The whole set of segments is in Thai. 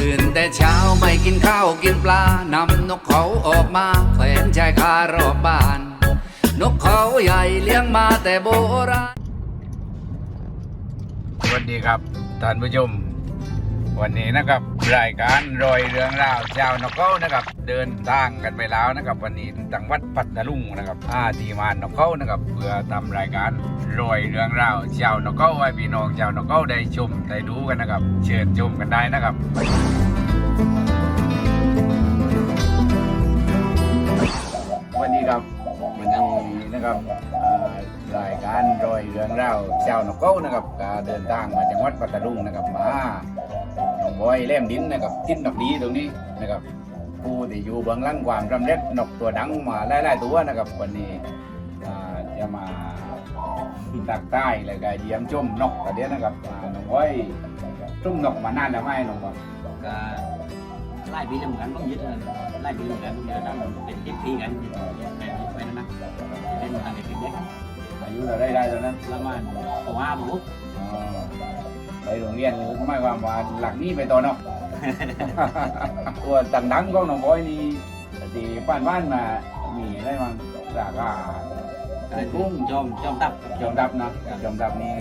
ตื่นแต่เช้าไม่กินข้าวกินปลานำนกเขาออกมาแขวนชายคารอบบ้าน นกเขาใหญ่เลี้ยงมาแต่โบราณ สวัสดีครับท่านผู้ชม วันนี้นะครับรายการรอยเรื่องราวชาวนกเขานะครับ เดินทางกันไปแล้วนะครับ วันนี้จังหวัดพัทลุงนะครับอาทีมานนกเขานะครับเพื่อทำรายการรอยเรื่องราวชาวนกเขาให้พี่น้องชาวนกเขาได้ชมได้ดูกันนะครับ เชิญชมกันได้นะครับวันนี้ครับวันนี้นะครับเอ่อรายการรอยเรื่องราวชาวนกเขานะครับก็เดินทางมาจังหวัดพัทลุงนะครับมาหนอง บอยเล่มดินนะครับทิ้นนกดีตรงนี้นะครับผู้ที่อยู่เบื้องหลังความสำเร็จนกตัวดังมาหลายๆตัวนะครับ วันนี้อ่าจะมาตักใต้แล้วก็เยี่ยมชมนกตัวเดียวนะครับอ่าหนองบอยชุ่มนกมานานแล้วไหมหนองบอยก็ไล่ปีเหมือนกันต้องยึดเลยไล่ปีเหมือนกันเดี๋ยวต้องเป็นเจ็ดปีกันแบบนี้ไปนั่นนะเล่นทางเด็กเล็กอายุเราได้ได้ตอนนั้นแล้วมันผมว่าผมอ๋อไป โรงเรียนไม่ว่าว่าหลักนี้ไปต่อเนาะ ตัวต่างดังของน้องบอยนี่ที่บ้านบ้านมามีอะไรบ้างราคาเป็นกุ้งจอมจอมตับยอมรับนะยอมรับนี่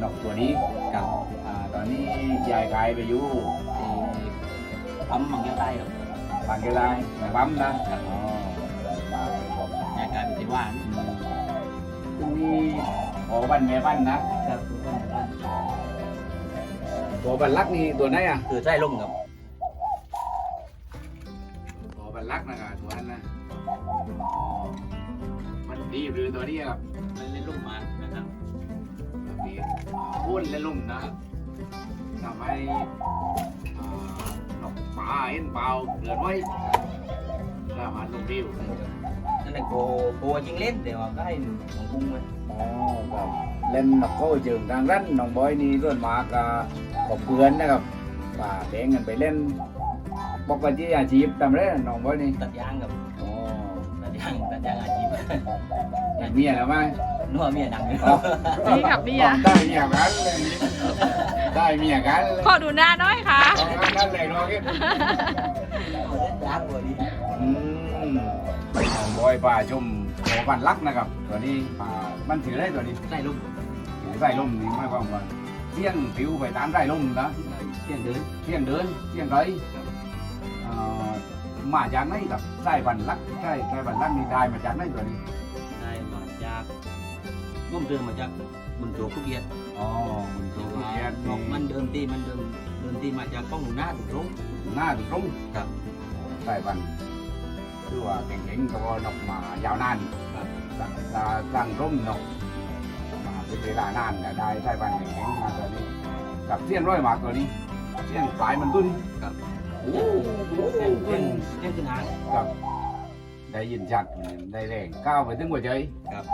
นกตัวนี้กับอ่าตอนนี้ยายขายไปอยู่ปั๊มมังยาใต้ครับบางเกลายในปั๊มนะอ๋อยายกลายเป็นที่ว่านตรงนี้โอ้บ้านแม่บ้านนะครับ ตัวบันลักนี่ตัวไหนอะคือไส้ลุ่มครับตัวบันลักนะครับตัวนั้นนะอ๋อมันดีหรือตัวนี้ครับมันเล่นลุ่มมานะครับแบบนี้อ่าอ้วนและลุ่มนะทำให้อ่านกปลาเอ็นเปล่าเกิดไว้สามารถลงดิวนั่นแหละโกโกจริงเล่นแต่ว่าก็ให้ของกุ้งมันอ๋อครับ เล่นนกโก้เจิงทางรันน้องบอยนี่ส่วนมากก็ขอบเพื่อนนะครับป่าแบ่งกันไปเล่นปกติอาชีพทำไรน้องบอยนี่ตัดยางกับอ๋อตัดยางตัดยางอาชีพมีเมียแล้วไหมนัวเมียดังเลยอ๋อนี่กับเมียได้เมียกันเลยได้เมียกันเลยขอดูหน้าหน่อยค่ะเอางั้นนั่นเลยน้องกินล้างหัวดีอืมของบอยป่าชมโหบันลักนะครับ ตัวนี้ป่ามันถือได้ตัวนี้ไส้ลุ่ม ถือไส้ลมนี่ไม่ความว่าเที่ยงผิวไปตามไส้ลมนะเที่ยงเดินเที่ยงเดินเที่ยงไรเอ่อมาจากไหนกับไส้บันลักใช่ไส้บันลักนี่ได้มาจากไหนตัวนี้ได้มาจากร่วมเดินมาจากบุญโจกุเบียดอ๋อมันแต่คือว่าเทียนนกมันเดินที่มันเดินเดินที่มาจากกล้องหนูหน้าถูกตรงหน้าถูกตรงครับไส้บันคือว่าเก่งๆตัวนกมายาวนานครับตั้งตาตั้งร่มนกมา เป็นเวลานานก็ได้ไส้บันเก่งๆมาตัวนี้กับเสี้ยนร้อยหมากตัวนี้เสี้ยนปลายมันตุ้นครับโอ้โหเที่ยงเที่ยงเที่ยงขึ้นหางกับได้ยินชัดได้แรงก้าวไปถึงหัวใจครับ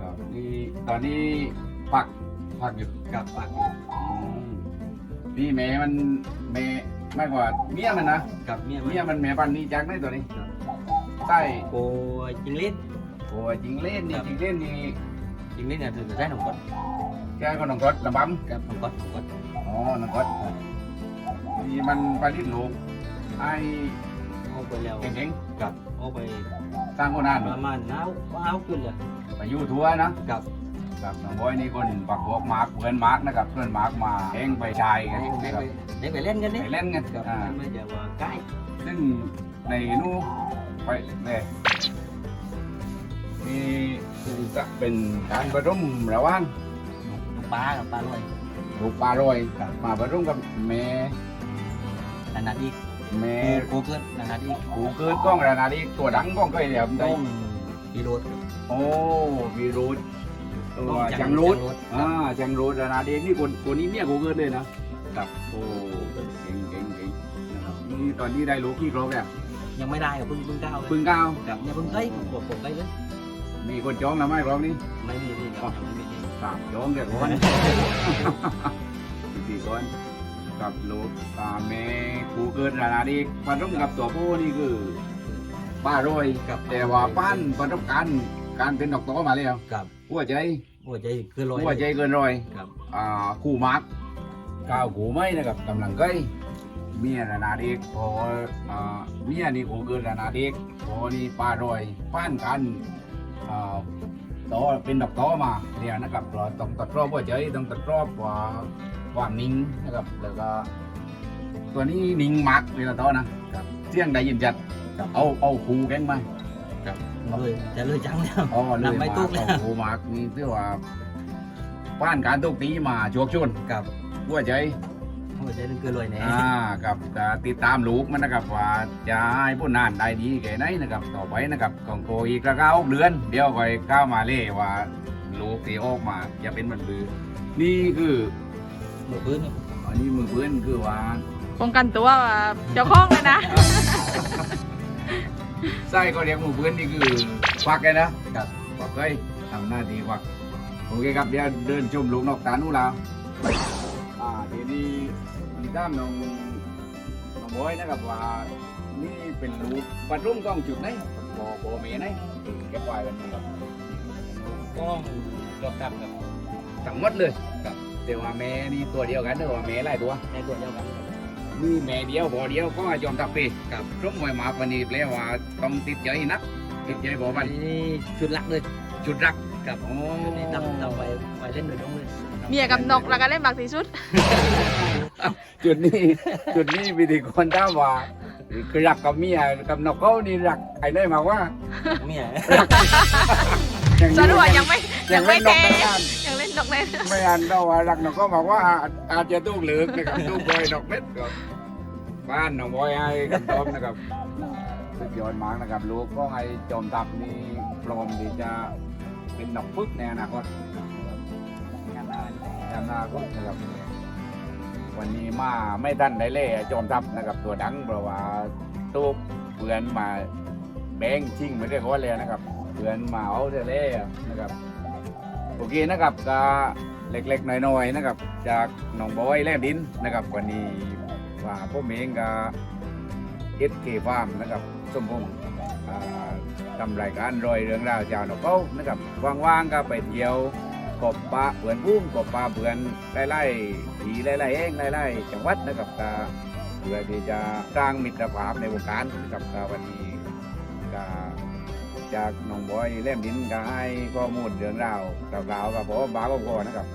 ครับนี่ตอนนี้พักพักอยู่กับปากอืมพี่แม่มันแม่ไม่กว่าเมียมันนะกับเมียเมียมันแม่ปันนี่จากไหนตัวนี้ใต้โกจิงเล่นโอ้ยจริงเล่นนี่จริงเล่นนี่ จิงเล่นเนี่ยคือใช้หนองกดแกก็น้องรถระบกับหนองกดหนองกดำอ๋อน้องรถนี่มันผลิตลูกไอ้เอาไปแล้วเก่งกับเอาไปๆสร้างคนนานประมาณน้าวว้าวขึ้นเลยไปอยู่ทัวร์นะกับครับน้องบอยนี่คนปักพวกมาร์กเพื่อนมาร์กนะครับเพื่อนมาร์กมาเองไปชายกันได้นะครับได้ไปเล่นกันไปนี่เล่นกันกับอ่าไม่จะว่าใกล้ซึ่งในนู้ไปเลยนี่ คือจะเป็นการประรุมระหว่างลูกปลากับปลาลอยลูกปลาโรยมาประรุมกับแม่นานาดีแม่โกเกินนานาดีกูเกิดกล้องระนาดีตัวดังกล้องก็เดียวได้ต้องปีโรดโอ้วีรูดตัวจังรูดอ่าจังรูดระนาดีนี่คนคนนี้เมียกูเกิดเลยนะครับโอ้เก่งเก่งเก่งนะครับนี่ตอนนี้ได้รู้กี่ครบแล้วยังไม่ได้กับพึ่งพึ่งก้าวเลยพึ่งก้าวกับยังพึ่งใกล้ผมบอกผมใกล้เลย มีคนจ้องแล้วไหมรอบนี้ไม่มีนี่ครับไม่มีนี่สามจ้องเดี๋ยวก่อนสี่คนกับลูกตาแม่ครูเกิดรานาดีประสบกับตัวผู้นี่คือป้าโรยกับแต่ว่าป้านประสบการณ์การเป็นดอกโตมาแล้วกับหัวใจหัวใจคือลอยหัวใจเกินร้อยกับอ่าคู่มาร์กก้าวกูไม่นะครับกำลังใกล้เมียระนาดเอกพออ่าเมียนี่กูเกิดระนาดเอกพอนี่ป้ารอยป้านกันอ่า ต่อเป็นดอกต่อมาเรียนนะครับเราต้องตัดรอบว่าใจต้องตัดรอบว่าความนิ่งนะครับ แล้วก็ ตัวนี้นิ่งมักเลยละต่อนะกับเสียงได้ยินจัดกับเอาเอาคูแกงไหมเลยจะเลยจังแล้วนำไม่ตุกแล้วคูมักนี่ที่ว่าป้านการตุกตีมาชวกชุนกับว่าใจ หัวใจนึงเกินเลยแน่อ่ากับก็ติดตามลูกมันนะครับว่าจะให้ผู้นานได้ดีแค่ไหนนะครับต่อไปนะครับกองโกอีกระเก้าเดือน เดี๋ยวคอยก้าวมาเล่ว่าลูกที่ออกมาจะเป็นมันบือ นี่คือมือพื้นนี่อันนี้มือเพื่อนคือว่าป้องกันตัวเจ้าของเลยนะไส้ก็เรียกมือเพื่อนนี่คือควักเลยนะครับควักเลยทำหน้าที่ควักโอเคครับเดี๋ยวเดินชมลูกนอกตานู่นแล้ว อ่าทีนี้มีด้ามน้องน้องบอยนะครับว่านี่เป็นลูกปัดรุ่มกล้องจุดไหนพอพอเมียไหนแกปล่อยกันนี่ครับก็รอบกับกับทั้งหมดเลยครับแต่ว่าแม่นี่ตัวเดียวกันหรือว่าแม่หลายตัวในตัวเดียวกันนี่แม่เดียวพอเดียวก็ยอมตักปีครับร่มมวยหมาปานนีแปลว่าต้องติดใจนักติดใจบ่วัมันนนี้ชุดลักเลยจุดรัก กับโอ้ชุดนี้นำนำไปไปเล่นโดยตรงเลยเมียกับนกแล้วก็เล่นบักสีชุด จุดนี้จุดนี้วิธีคนถามว่าคือรักกับเมียกับนกเขานี่รักใครได้มากว่าเมียอย่างสนี้รุปว่ายังไม่ยัยังงไม่ไม่นกเททั้งนั้นยังเล่นนกเล่นไม่อันเราว่ารักนกก็บอกว่าอาจอาจจะตู้เหลือกนะครับตู้บอยนกเม็ดก็บ้านน้องบอยให้กันต้มนะครับสุดยอดมากนะครับลูกก็ให้จอมทัพนี่พร้อมที่จะ เป็นนกฟึกในอนาคตงานได้ในอนาคตนะครับวันนี้มาไม่ทันได้เล่จอมทัพนะครับตัวดังเพราะว่าตู้เพื่อนมาแบงชิงไม่ได้เขาเลยนะครับเพื่อนมาเอาเทเล่นะครับโอเคนะครับก็เล็กๆน้อยๆนะครับ จากหนองบอยแลบดินนะครับวันนี้ว่าพวกเองก็เอสเคฟาร์มนะครับสมพงษ์ ทำรายการรอยเรื่องราวจากนกเขานะครับว่างๆก็ไปเที่ยวกบปลาเผื่อนพุ่มกบปลาเผื่อนไล่ๆผีไล่ๆเองไล่ๆจังหวัดนะครับก็เพื่อที่จะสร้างมิตรภาพในวงการนะครับก็วันนี้ก็จากน้องบอยเล่มดินก็ให้ข้อมูลเรื่องราวราวๆกับผมบ้าก็พอนะครับ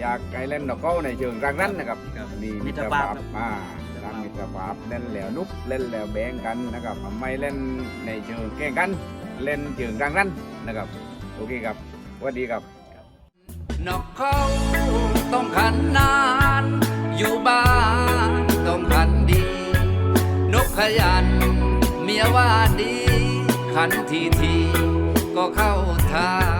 อยากไกลเล่นดอกเก้าในเชิงรังนั้นนะครับกับนี่มิตรภาภาพมาางมิตรภาพเล่นแล้วนุกเล่นแล้วแบ่งกันนะครับไม่เล่นในเชิงแข่งกัน เล่นเชิงรังนั้นนะครับโอเคครับสวัสดีครับนอกเขาต้องขันนาน อยู่บ้านต้องขันดี นกขยันเมียว่าดี ขันทีทีก็เข้าทาง